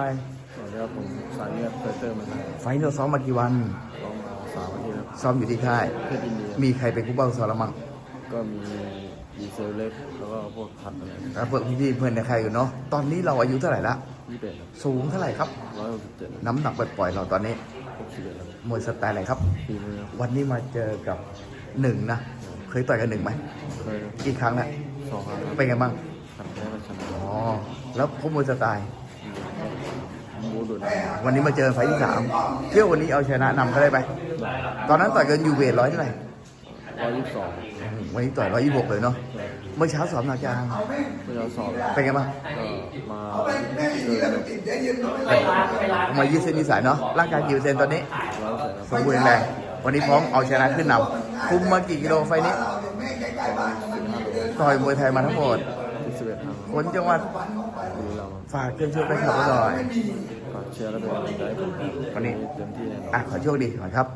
ไปสวัสดีครับผมสายเลือดเฟเตอร์มาจากไฟน์เราซ้อมมากี่วันลองมาสามอาทิตย์ครับซ้อมอยู่ที่ค่าย เพชรอินเดียมีใครเป็นคู่เป้าซ้อมละมั่งก็มีดีเซลเล็กแล้วก็พวกพัดอะไรแล้วเพื่อนพี่ๆเพื่อนในค่ายอยู่เนาะตอนนี้เราอายุเท่าไหร่ละยี่สิบเอ็ดครับสูงเท่าไหร่ครับ ร้อยหกสิบเจ็ดน้ำหนักปล่อยๆเราตอนนี้หกสิบเอ็ดครับมวยสไตล์อะไรครับ ปีมือครับวันนี้มาเจอกับหนึ่งนะเคยต่อยกันหนึ่งไหมเคยกี่ครั้งละสองครั้งครับเป็นไงบ้างขัดแพ้มาชนะอ๋อแล้วพบมวยสไตล์ บูดุดวันนี้มาเจอไฟล์ที่สามเที่ยววันนี้เอาชนะนำก็ได้ไหมตอนนั้นต่อยกันอยู่เวทร้อยเท่าไหร่ร้อยยี่สิบสองอืมวันนี้ต่อยร้อยยี่สิบหกเลยเนาะเมื่อเช้าสอบหนักยางเมื่อเราสอบเป็นไงบ้างก็มาเกินครับมายืดเส้นยืดสายเนาะร่างกายกี่เปอร์เซ็นต์ตอนนี้ร้อยเปอร์เซ็นต์สครับมบูรณ์แข็งแรงวันนี้พร้อมเอาชนะขึ้นนำคุมมากี่กิโลไฟล์นี้ต่อยมวยไทยมาทั้งหมด ยี่สิบเอ็ดครั้งคนจังหวัดบุรีรัมย์ฝากเชิญชวนไปขับรถหน่อยฝากเชียร์และเป็นกำลังใจให้ผมวันนี้เต็มที่แน่นอน อะขอโชคดีหน่อยครับ